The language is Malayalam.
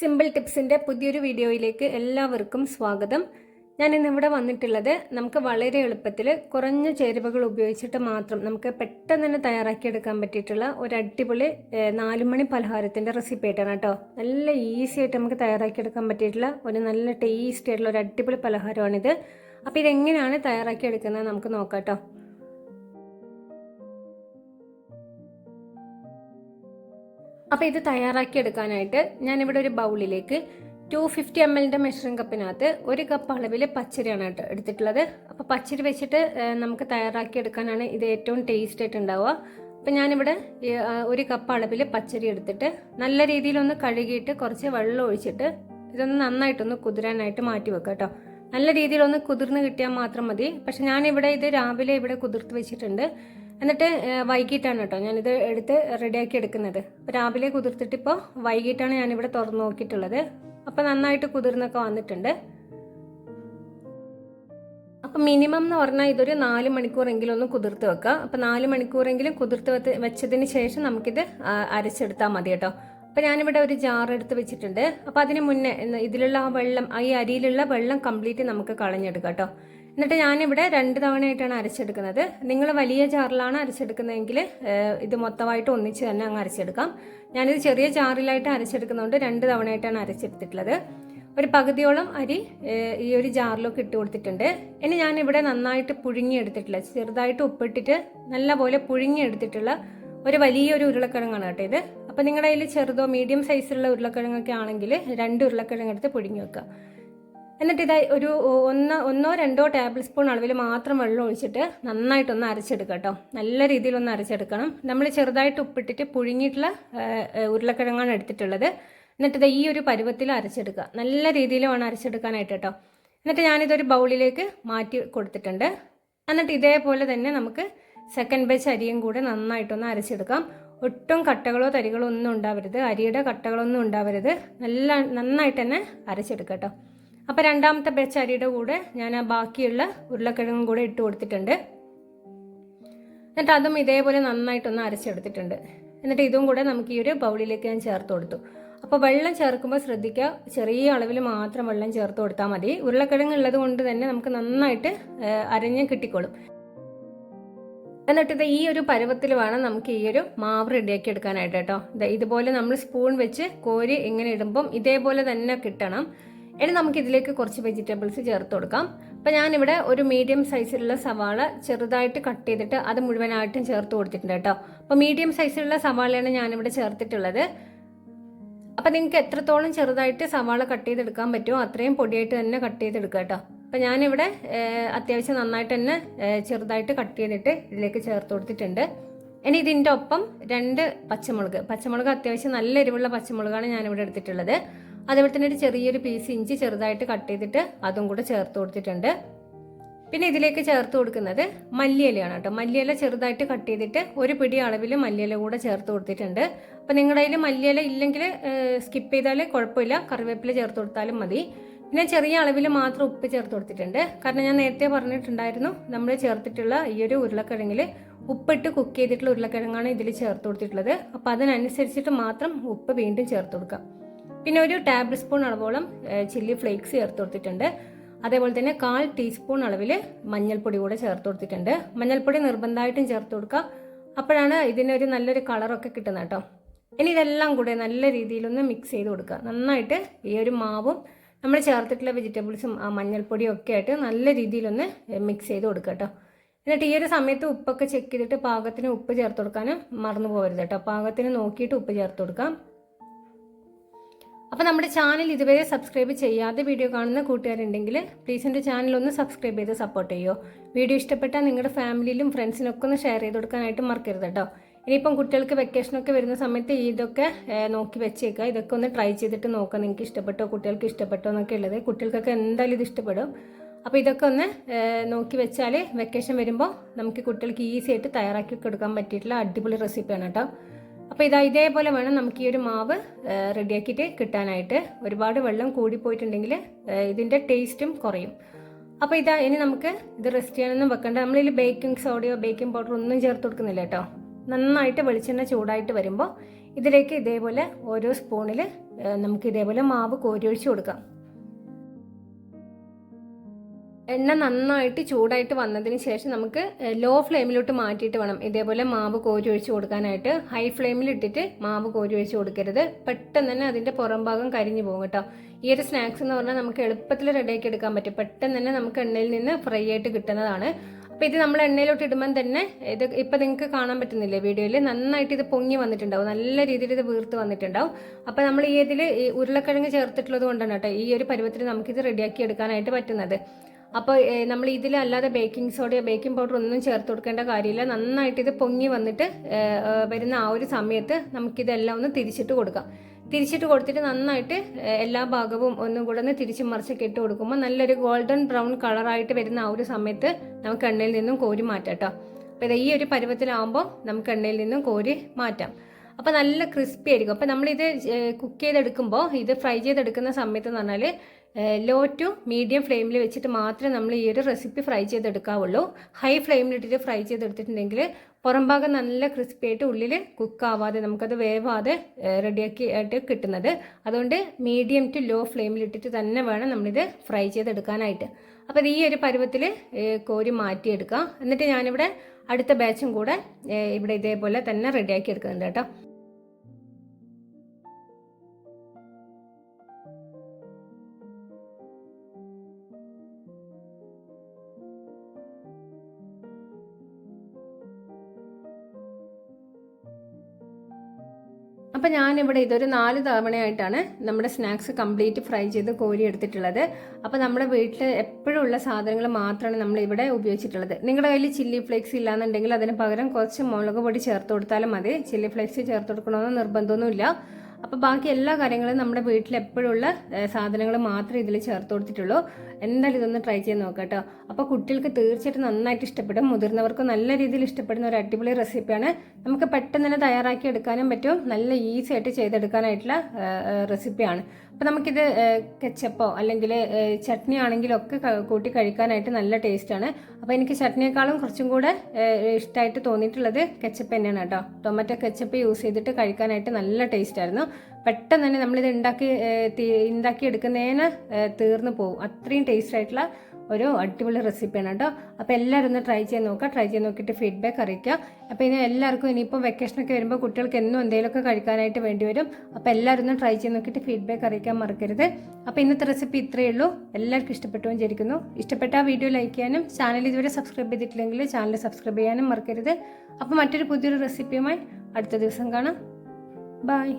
സിമ്പിൾ ടിപ്സിന്റെ പുതിയൊരു വീഡിയോയിലേക്ക് എല്ലാവർക്കും സ്വാഗതം. ഞാൻ ഇന്നിവിടെ വന്നിട്ടുള്ളത് നമുക്ക് വളരെ എളുപ്പത്തിൽ കുറഞ്ഞ ചേരുവകൾ ഉപയോഗിച്ചിട്ട് മാത്രം നമുക്ക് പെട്ടെന്ന് തന്നെ തയ്യാറാക്കിയെടുക്കാൻ പറ്റിയിട്ടുള്ള ഒരു അടിപൊളി നാലുമണി പലഹാരത്തിന്റെ റെസിപ്പി ആയിട്ടാണ് കേട്ടോ. നല്ല ഈസി ആയിട്ട് നമുക്ക് തയ്യാറാക്കിയെടുക്കാൻ പറ്റിയിട്ടുള്ള ഒരു നല്ല ടേസ്റ്റി ആയിട്ടുള്ള ഒരു അടിപൊളി പലഹാരമാണിത്. അപ്പോൾ ഇതെങ്ങനെയാണ് തയ്യാറാക്കിയെടുക്കുന്നത് നമുക്ക് നോക്കാം കേട്ടോ. അപ്പോൾ ഇത് തയ്യാറാക്കി എടുക്കാനായിട്ട് ഞാനിവിടെ ഒരു ബൗളിലേക്ക് ടു ഫിഫ്റ്റി എം എല്ലിന്റെ മെഷറിംഗ് കപ്പിനകത്ത് ഒരു കപ്പ് അളവിൽ പച്ചരിയാണ് കേട്ടോ എടുത്തിട്ടുള്ളത്. അപ്പോൾ പച്ചരി വെച്ചിട്ട് നമുക്ക് തയ്യാറാക്കി എടുക്കാനാണ് ഇത് ഏറ്റവും ടേസ്റ്റ് ആയിട്ട് ഉണ്ടാവുക. അപ്പോൾ ഞാനിവിടെ ഒരു കപ്പ് അളവിൽ പച്ചരി എടുത്തിട്ട് നല്ല രീതിയിലൊന്ന് കഴുകിയിട്ട് കുറച്ച് വെള്ളം ഒഴിച്ചിട്ട് ഇതൊന്ന് നന്നായിട്ടൊന്ന് കുതിരാനായിട്ട് മാറ്റി വെക്കാം കേട്ടോ. നല്ല രീതിയിലൊന്ന് കുതിർന്ന് കിട്ടിയാൽ മാത്രം മതി. പക്ഷെ ഞാനിവിടെ ഇത് രാവിലെ ഇവിടെ കുതിർത്ത് വെച്ചിട്ടുണ്ട്. എന്നിട്ട് വൈകിട്ടാണ് കേട്ടോ ഞാനിത് എടുത്ത് റെഡിയാക്കി എടുക്കുന്നത്. രാവിലെ കുതിർത്തിട്ട് ഇപ്പോൾ വൈകിട്ടാണ് ഞാനിവിടെ തുറന്നു നോക്കിയിട്ടുള്ളത്. അപ്പോൾ നന്നായിട്ട് കുതിർന്നൊക്കെ വന്നിട്ടുണ്ട്. അപ്പം മിനിമം എന്ന് പറഞ്ഞാൽ ഇതൊരു നാല് മണിക്കൂറെങ്കിലും ഒന്ന് കുതിർത്ത് വെക്കുക. അപ്പം നാല് മണിക്കൂറെങ്കിലും കുതിർത്ത് വെച്ചതിന് ശേഷം നമുക്കിത് അരച്ചെടുത്താൽ മതി കേട്ടോ അപ്പം ഞാനിവിടെ ഒരു ജാർ എടുത്ത് വെച്ചിട്ടുണ്ട്. അപ്പം അതിന് മുന്നേ ഇതിലുള്ള ആ വെള്ളം ഈ അരിയിലുള്ള വെള്ളം കംപ്ലീറ്റ് നമുക്ക് കളഞ്ഞെടുക്കാം കേട്ടോ എന്നിട്ട് ഞാനിവിടെ രണ്ട് തവണയായിട്ടാണ് അരച്ചെടുക്കുന്നത്. നിങ്ങൾ വലിയ ജാറിലാണ് അരച്ചെടുക്കുന്നതെങ്കിൽ ഇത് മൊത്തമായിട്ട് ഒന്നിച്ച് തന്നെ അങ്ങ് അരച്ചെടുക്കാം. ഞാനിത് ചെറിയ ജാറിലായിട്ട് അരച്ചെടുക്കുന്നതുകൊണ്ട് രണ്ട് തവണയായിട്ടാണ് അരച്ചെടുത്തിട്ടുള്ളത്. ഒരു പകുതിയോളം അരി ഈ ഒരു ജാറിലൊക്കെ ഇട്ട് കൊടുത്തിട്ടുണ്ട്. ഇനി ഞാനിവിടെ നന്നായിട്ട് പുഴുങ്ങിയെടുത്തിട്ടില്ല ചെറുതായിട്ട് ഉപ്പിട്ടിട്ട് നല്ലപോലെ പുഴുങ്ങിയെടുത്തിട്ടുള്ള ഒരു വലിയൊരു ഉരുളക്കിഴങ്ങാണ് കേട്ടോ ഇത്. അപ്പോൾ നിങ്ങളുടെ കയ്യിൽ ചെറുതോ മീഡിയം സൈസിലുള്ള ഉരുളക്കിഴങ്ങൊക്കെ ആണെങ്കിൽ രണ്ട് ഉരുളക്കിഴങ്ങ് എടുത്ത് പുഴുങ്ങി വെക്കുക. എന്നിട്ട് ഇതായി ഒരു ഒന്ന് ഒന്നോ രണ്ടോ ടേബിൾ സ്പൂൺ അളവിൽ മാത്രം വെള്ളം ഒഴിച്ചിട്ട് നന്നായിട്ടൊന്ന് അരച്ചെടുക്കുക കേട്ടോ. നല്ല രീതിയിലൊന്ന് അരച്ചെടുക്കണം. നമ്മൾ ചെറുതായിട്ട് ഉപ്പിട്ടിട്ട് പുഴുങ്ങിയിട്ടുള്ള ഉരുളക്കിഴങ്ങാണ് എടുത്തിട്ടുള്ളത്. എന്നിട്ട് ഈ ഒരു പരുവത്തിൽ അരച്ചെടുക്കുക. നല്ല രീതിയിൽ വേണം അരച്ചെടുക്കാനായിട്ട് കേട്ടോ. എന്നിട്ട് ഞാനിതൊരു ബൗളിലേക്ക് മാറ്റി കൊടുത്തിട്ടുണ്ട്. എന്നിട്ട് ഇതേപോലെ തന്നെ നമുക്ക് സെക്കൻഡ് ബാച്ച് അരിയും കൂടെ നന്നായിട്ടൊന്ന് അരച്ചെടുക്കാം. ഒട്ടും കട്ടകളോ തരികളോ ഒന്നും ഉണ്ടാവരുത്. അരിയുടെ കട്ടകളൊന്നും ഉണ്ടാവരുത്. നല്ല നന്നായിട്ട് തന്നെ അരച്ചെടുക്കാം കേട്ടോ. അപ്പോൾ രണ്ടാമത്തെ ബാച്ച് അരിയുടെ കൂടെ ഞാൻ ആ ബാക്കിയുള്ള ഉരുളക്കിഴങ്ങും കൂടെ ഇട്ട് കൊടുത്തിട്ടുണ്ട്. എന്നിട്ട് അതും ഇതേപോലെ നന്നായിട്ടൊന്ന് അരച്ചെടുത്തിട്ടുണ്ട്. എന്നിട്ട് ഇതും കൂടെ നമുക്ക് ഈ ഒരു ബൗളിലേക്ക് ഞാൻ ചേർത്ത് കൊടുത്തു. അപ്പോൾ വെള്ളം ചേർക്കുമ്പോൾ ശ്രദ്ധിക്കുക ചെറിയ അളവിൽ മാത്രം വെള്ളം ചേർത്ത് കൊടുത്താൽ മതി. ഉരുളക്കിഴങ്ങ് ഉള്ളത് കൊണ്ട് തന്നെ നമുക്ക് നന്നായിട്ട് അരഞ്ഞ് കിട്ടിക്കോളും. എന്നിട്ട് ഇത് ഈ ഒരു പരുവത്തിൽ വേണം നമുക്ക് ഈ ഒരു മാവ് റെഡിയാക്കി എടുക്കാനായിട്ട് കേട്ടോ. ഇതുപോലെ നമ്മൾ സ്പൂൺ വെച്ച് കോരി ഇങ്ങനെ ഇടുമ്പം ഇതേപോലെ തന്നെ കിട്ടണം. ഇനി നമുക്ക് ഇതിലേക്ക് കുറച്ച് വെജിറ്റബിൾസ് ചേർത്ത് കൊടുക്കാം. അപ്പം ഞാനിവിടെ ഒരു മീഡിയം സൈസിലുള്ള സവാള ചെറുതായിട്ട് കട്ട് ചെയ്തിട്ട് അത് മുഴുവനായിട്ടും ചേർത്ത് കൊടുത്തിട്ടുണ്ട് കേട്ടോ. അപ്പോൾ മീഡിയം സൈസിലുള്ള സവാളയാണ് ഞാനിവിടെ ചേർത്തിട്ടുള്ളത്. അപ്പം നിങ്ങൾക്ക് എത്രത്തോളം ചെറുതായിട്ട് സവാള കട്ട് ചെയ്തെടുക്കാൻ പറ്റുമോ അത്രയും പൊടിയായിട്ട് തന്നെ കട്ട് ചെയ്തെടുക്കുക കേട്ടോ. അപ്പം ഞാനിവിടെ അത്യാവശ്യം നന്നായിട്ട് തന്നെ ചെറുതായിട്ട് കട്ട് ചെയ്തിട്ട് ഇതിലേക്ക് ചേർത്ത് കൊടുത്തിട്ടുണ്ട്. ഇനി ഇതിന്റെ ഒപ്പം രണ്ട് പച്ചമുളക്. പച്ചമുളക് അത്യാവശ്യം നല്ല എരിവുള്ള പച്ചമുളകാണ് ഞാനിവിടെ എടുത്തിട്ടുള്ളത്. അതേപോലെ തന്നെ ഒരു ചെറിയൊരു പീസ് ഇഞ്ചി ചെറുതായിട്ട് കട്ട് ചെയ്തിട്ട് അതും കൂടെ ചേർത്ത് കൊടുത്തിട്ടുണ്ട്. പിന്നെ ഇതിലേക്ക് ചേർത്ത് കൊടുക്കുന്നത് മല്ലിയിലയാണ് കേട്ടോ. മല്ലിയില ചെറുതായിട്ട് കട്ട് ചെയ്തിട്ട് ഒരു പിടി അളവിൽ മല്ലിയില കൂടെ ചേർത്ത് കൊടുത്തിട്ടുണ്ട്. അപ്പം നിങ്ങളുടെ കയ്യിൽ മല്ലിയില ഇല്ലെങ്കിൽ സ്കിപ്പ് ചെയ്താൽ കുഴപ്പമില്ല. കറിവേപ്പില ചേർത്ത് കൊടുത്താലും മതി. പിന്നെ ചെറിയ അളവിൽ മാത്രം ഉപ്പ് ചേർത്ത് കൊടുത്തിട്ടുണ്ട്. കാരണം ഞാൻ നേരത്തെ പറഞ്ഞിട്ടുണ്ടായിരുന്നു നമ്മൾ ചേർത്തിട്ടുള്ള ഈ ഒരു ഉരുളക്കിഴങ്ങിൽ ഉപ്പിട്ട് കുക്ക് ചെയ്തിട്ടുള്ള ഉരുളക്കിഴങ്ങാണ് ഇതിൽ ചേർത്ത് കൊടുത്തിട്ടുള്ളത്. അപ്പോൾ അതിനനുസരിച്ചിട്ട് മാത്രം ഉപ്പ് വീണ്ടും ചേർത്ത് കൊടുക്കാം. പിന്നെ ഒരു ടേബിൾ സ്പൂൺ അളവോളം ചില്ലി ഫ്ലേക്സ് ചേർത്ത് കൊടുത്തിട്ടുണ്ട്. അതേപോലെ തന്നെ കാൽ ടീസ്പൂൺ അളവിൽ മഞ്ഞൾപ്പൊടി കൂടെ ചേർത്ത് കൊടുത്തിട്ടുണ്ട്. മഞ്ഞൾപ്പൊടി നിർബന്ധമായിട്ടും ചേർത്ത് കൊടുക്കുക. അപ്പോഴാണ് ഇതിനൊരു നല്ലൊരു കളറൊക്കെ കിട്ടുന്നത് കേട്ടോ. ഇനി ഇതെല്ലാം കൂടെ നല്ല രീതിയിലൊന്ന് മിക്സ് ചെയ്ത് കൊടുക്കുക. നന്നായിട്ട് ഈ ഒരു മാവും നമ്മൾ ചേർത്തിട്ടുള്ള വെജിറ്റബിൾസും ആ മഞ്ഞൾപ്പൊടിയും ഒക്കെ ആയിട്ട് നല്ല രീതിയിലൊന്ന് മിക്സ് ചെയ്ത് കൊടുക്കുക കേട്ടോ. എന്നിട്ട് ഈ ഒരു സമയത്ത് ഉപ്പൊക്കെ ചെക്ക് ചെയ്തിട്ട് പാകത്തിന് ഉപ്പ് ചേർത്ത് കൊടുക്കാനും മറന്നു പോകരുത് കേട്ടോ. പാകത്തിന് നോക്കിയിട്ട് ഉപ്പ് ചേർത്ത് കൊടുക്കാം. അപ്പോൾ നമ്മുടെ ചാനൽ ഇതുവരെ സബ്സ്ക്രൈബ് ചെയ്യാതെ വീഡിയോ കാണുന്ന കൂട്ടുകാരുണ്ടെങ്കിൽ പ്ലീസ് എന്റെ ചാനൽ ഒന്ന് സബ്സ്ക്രൈബ് ചെയ്ത് സപ്പോർട്ട് ചെയ്യുമോ വീഡിയോ ഇഷ്ടപ്പെട്ടാൽ നിങ്ങളുടെ ഫാമിലിയിലും ഫ്രണ്ട്സിനൊക്കെ ഒന്ന് ഷെയർ ചെയ്ത് കൊടുക്കാനായിട്ട് മറക്കരുത് കേട്ടോ ഇനിയിപ്പം കുട്ടികൾക്ക് വെക്കേഷനൊക്കെ വരുന്ന സമയത്ത് ഇതൊക്കെ നോക്കി വെച്ചേക്കുക. ഇതൊക്കെ ഒന്ന് ട്രൈ ചെയ്തിട്ട് നോക്കാം നിങ്ങൾക്ക് ഇഷ്ടപ്പെട്ടോ കുട്ടികൾക്ക് ഇഷ്ടപ്പെട്ടോ എന്നൊക്കെ ഉള്ളത്. കുട്ടികൾക്കൊക്കെ എന്തായാലും ഇത് ഇഷ്ടപ്പെടും. അപ്പോൾ ഇതൊക്കെ ഒന്ന് നോക്കി വെച്ചാൽ വെക്കേഷൻ വരുമ്പോൾ നമുക്ക് കുട്ടികൾക്ക് ഈസി ആയിട്ട് തയ്യാറാക്കി കൊടുക്കാൻ പറ്റിയിട്ടുള്ള അടിപൊളി റെസിപ്പിയാണ് കേട്ടോ അപ്പോൾ ഇതാ ഇതേപോലെ വേണം നമുക്ക് ഈ ഒരു മാവ് റെഡിയാക്കിയിട്ട് കിട്ടാനായിട്ട്. ഒരുപാട് വെള്ളം കൂടിപ്പോയിട്ടുണ്ടെങ്കിൽ ഇതിന്റെ ടേസ്റ്റും കുറയും. അപ്പോൾ ഇതാ ഇനി നമുക്ക് ഇത് റെസ്റ്റ് ചെയ്യാനൊന്നും വെക്കണ്ട. നമ്മളിൽ ബേക്കിംഗ് സോഡയോ ബേക്കിംഗ് പൗഡറോ ഒന്നും ചേർത്ത് കൊടുക്കുന്നില്ല കേട്ടോ. നന്നായിട്ട് വെളിച്ചെണ്ണ ചൂടായിട്ട് വരുമ്പോൾ ഇതിലേക്ക് ഇതേപോലെ ഓരോ സ്പൂണിൽ നമുക്ക് ഇതേപോലെ മാവ് കോരി ഒഴിച്ച് കൊടുക്കാം. എണ്ണ നന്നായിട്ട് ചൂടായിട്ട് വന്നതിന് ശേഷം നമുക്ക് ലോ ഫ്ലെയിമിലോട്ട് മാറ്റിയിട്ട് വേണം. ഇതേപോലെ മാവ് കോരി ഒഴിച്ച് കൊടുക്കാനായിട്ട്. ഹൈ ഫ്ലെയിമിൽ ഇട്ടിട്ട് മാവ് കോരി ഒഴിച്ച് കൊടുക്കരുത്. പെട്ടെന്ന് തന്നെ അതിന്റെ പുറം ഭാഗം കരിഞ്ഞു പോകും കേട്ടോ. ഈ ഒരു സ്നാക്സ് എന്ന് പറഞ്ഞാൽ നമുക്ക് എളുപ്പത്തിൽ റെഡിയാക്കി എടുക്കാൻ പറ്റും. പെട്ടെന്ന് തന്നെ നമുക്ക് എണ്ണയിൽ നിന്ന് ഫ്രൈ ആയിട്ട് കിട്ടുന്നതാണ്. അപ്പോൾ ഇത് നമ്മൾ എണ്ണയിലോട്ട് ഇടുമ്പം തന്നെ ഇത് ഇപ്പം നിങ്ങൾക്ക് കാണാൻ പറ്റുന്നില്ലേ വീഡിയോയിൽ? നന്നായിട്ട് ഇത് പൊങ്ങി വന്നിട്ടുണ്ടാവും. നല്ല രീതിയിൽ ഇത് വീർത്ത് വന്നിട്ടുണ്ടാവും. അപ്പോൾ നമ്മൾ ഈ ഇതിൽ ഈ ഉരുളക്കിഴങ്ങ് ചേർത്തിട്ടുള്ളത് കൊണ്ടാണ് കേട്ടോ ഈ ഒരു പരുവത്തിൽ നമുക്കിത് റെഡിയാക്കി എടുക്കാനായിട്ട് പറ്റുന്നത്. അപ്പോൾ നമ്മൾ ഇതിൽ അല്ലാതെ ബേക്കിംഗ് സോഡയോ ബേക്കിംഗ് പൗഡർ ഒന്നും ചേർത്ത് കൊടുക്കേണ്ട കാര്യമില്ല. നന്നായിട്ട് ഇത് പൊങ്ങി വന്നിട്ട് വരുന്ന ആ ഒരു സമയത്ത് നമുക്കിതെല്ലാം ഒന്ന് തിരിച്ചിട്ട് കൊടുക്കാം. തിരിച്ചിട്ട് കൊടുത്തിട്ട് നന്നായിട്ട് എല്ലാ ഭാഗവും ഒന്നും കൂടെ ഒന്ന് തിരിച്ചു മറിച്ചൊക്കെ ഇട്ട് കൊടുക്കുമ്പോൾ നല്ലൊരു ഗോൾഡൻ ബ്രൗൺ കളറായിട്ട് വരുന്ന ആ ഒരു സമയത്ത് നമുക്ക് എണ്ണയിൽ നിന്നും കോരി മാറ്റാം കേട്ടോ അപ്പോൾ ഈ ഒരു പരുവത്തിലാവുമ്പോൾ നമുക്ക് എണ്ണയിൽ നിന്നും കോരി മാറ്റാം. അപ്പോൾ നല്ല ക്രിസ്പി ആയിരിക്കും. അപ്പോൾ നമ്മളിത് കുക്ക് ചെയ്തെടുക്കുമ്പോൾ ഇത് ഫ്രൈ ചെയ്തെടുക്കുന്ന സമയത്ത് എന്ന് പറഞ്ഞാൽ ലോ ടു മീഡിയം ഫ്ലെയിമിൽ വെച്ചിട്ട് മാത്രമേ നമ്മൾ ഈ ഒരു റെസിപ്പി ഫ്രൈ ചെയ്തെടുക്കാവുള്ളൂ. ഹൈ ഫ്ലെയിമിലിട്ടിട്ട് ഫ്രൈ ചെയ്തെടുത്തിട്ടുണ്ടെങ്കിൽ പുറം ഭാഗം നല്ല ക്രിസ്പി ആയിട്ട് ഉള്ളിൽ കുക്കാവാതെ നമുക്കത് വേവാതെ റെഡിയാക്കി ആയിട്ട് കിട്ടുന്നത്. അതുകൊണ്ട് മീഡിയം ടു ലോ ഫ്ലെയിമിലിട്ടിട്ട് തന്നെ വേണം നമ്മളിത് ഫ്രൈ ചെയ്തെടുക്കാനായിട്ട്. അപ്പോൾ ഈ ഒരു പരുവത്തിൽ കോരി മാറ്റിയെടുക്കാം. എന്നിട്ട് ഞാനിവിടെ അടുത്ത ബാച്ചും കൂടെ ഇവിടെ ഇതേപോലെ തന്നെ റെഡിയാക്കി എടുക്കുന്നുണ്ട് കേട്ടോ. അപ്പം ഞാനിവിടെ ഇതൊരു നാല് തവണയായിട്ടാണ് നമ്മുടെ സ്നാക്സ് കംപ്ലീറ്റ് ഫ്രൈ ചെയ്ത് കോരി എടുത്തിട്ടുള്ളത്. അപ്പോൾ നമ്മുടെ വീട്ടിൽ എപ്പോഴും ഉള്ള സാധനങ്ങൾ മാത്രമാണ് നമ്മൾ ഇവിടെ ഉപയോഗിച്ചിട്ടുള്ളത്. നിങ്ങളുടെ കയ്യിൽ ചില്ലി ഫ്ലേക്സ് ഇല്ലാന്നുണ്ടെങ്കിൽ അതിന് പകരം കുറച്ച് മുളക് പൊടി ചേർത്ത് കൊടുത്താലും മതി. ചില്ലി ഫ്ലേക്സ് ചേർത്ത് കൊടുക്കണമെന്ന് നിർബന്ധമൊന്നുമില്ല. അപ്പോൾ ബാക്കി എല്ലാ കാര്യങ്ങളും നമ്മുടെ വീട്ടിൽ എപ്പോഴുള്ള സാധനങ്ങൾ മാത്രമേ ഇതിൽ ചേർത്ത് കൊടുത്തിട്ടുള്ളൂ. എന്തായാലും ഇതൊന്ന് ട്രൈ ചെയ്ത് നോക്കാം കേട്ടോ അപ്പോൾ കുട്ടികൾക്ക് തീർച്ചയായിട്ടും നന്നായിട്ട് ഇഷ്ടപ്പെടും. മുതിർന്നവർക്ക് നല്ല രീതിയിൽ ഇഷ്ടപ്പെടുന്ന ഒരു അടിപൊളി റെസിപ്പിയാണ് നമുക്ക് പെട്ടെന്ന് തന്നെ തയ്യാറാക്കി എടുക്കാനും പറ്റും. നല്ല ഈസി ആയിട്ട് ചെയ്തെടുക്കാനായിട്ടുള്ള റെസിപ്പിയാണ് അപ്പോൾ നമുക്കിത് കെച്ചപ്പോ അല്ലെങ്കിൽ ചട്നി ആണെങ്കിലും ഒക്കെ കൂട്ടി കഴിക്കാനായിട്ട് നല്ല ടേസ്റ്റാണ് അപ്പോൾ എനിക്ക് ചട്നിയേക്കാളും കുറച്ചും കൂടെ ഇഷ്ടമായിട്ട് തോന്നിയിട്ടുള്ളത് കെച്ചപ്പ് തന്നെയാണ് കേട്ടോ. ടൊമാറ്റോ കെച്ചപ്പ് യൂസ് ചെയ്തിട്ട് കഴിക്കാനായിട്ട് നല്ല ടേസ്റ്റ് ആയിരുന്നു. പെട്ടെന്ന് തന്നെ നമ്മളിത് ഉണ്ടാക്കി ഉണ്ടാക്കി എടുക്കുന്നതിന് തീർന്നു പോകും അത്രയും ടേസ്റ്റ് ആയിട്ടുള്ള ഒരു അടിപൊളി റെസിപ്പിയാണ് കേട്ടോ. അപ്പോൾ എല്ലാവരും ഒന്ന് ട്രൈ ചെയ്ത് നോക്കുക. ട്രൈ ചെയ്ത് നോക്കിയിട്ട് ഫീഡ്ബാക്ക് അറിയിക്കുക. അപ്പോൾ ഇനി എല്ലാവർക്കും ഇനിയിപ്പോൾ വെക്കേഷനൊക്കെ വരുമ്പോൾ കുട്ടികൾക്ക് എന്നും എന്തെങ്കിലുമൊക്കെ കഴിക്കാനായിട്ട് വേണ്ടി വരും. അപ്പോൾ എല്ലാവരും ഒന്ന് ട്രൈ ചെയ്ത് നോക്കിയിട്ട് ഫീഡ്ബാക്ക് അറിയിക്കാൻ മറക്കരുത്. അപ്പോൾ ഇന്നത്തെ റെസിപ്പി ഇത്രയേ ഉള്ളൂ. എല്ലാവർക്കും ഇഷ്ടപ്പെട്ടു വിചാരിക്കുന്നു. ഇഷ്ടപ്പെട്ട ആ വീഡിയോ ലൈക്ക് ചെയ്യാനും ചാനൽ ഇതുവരെ സബ്സ്ക്രൈബ് ചെയ്തിട്ടില്ലെങ്കിൽ ചാനൽ സബ്സ്ക്രൈബ് ചെയ്യാനും മറക്കരുത്. അപ്പോൾ മറ്റൊരു പുതിയൊരു റെസിപ്പിയുമായി അടുത്ത ദിവസം കാണാം. ബായ്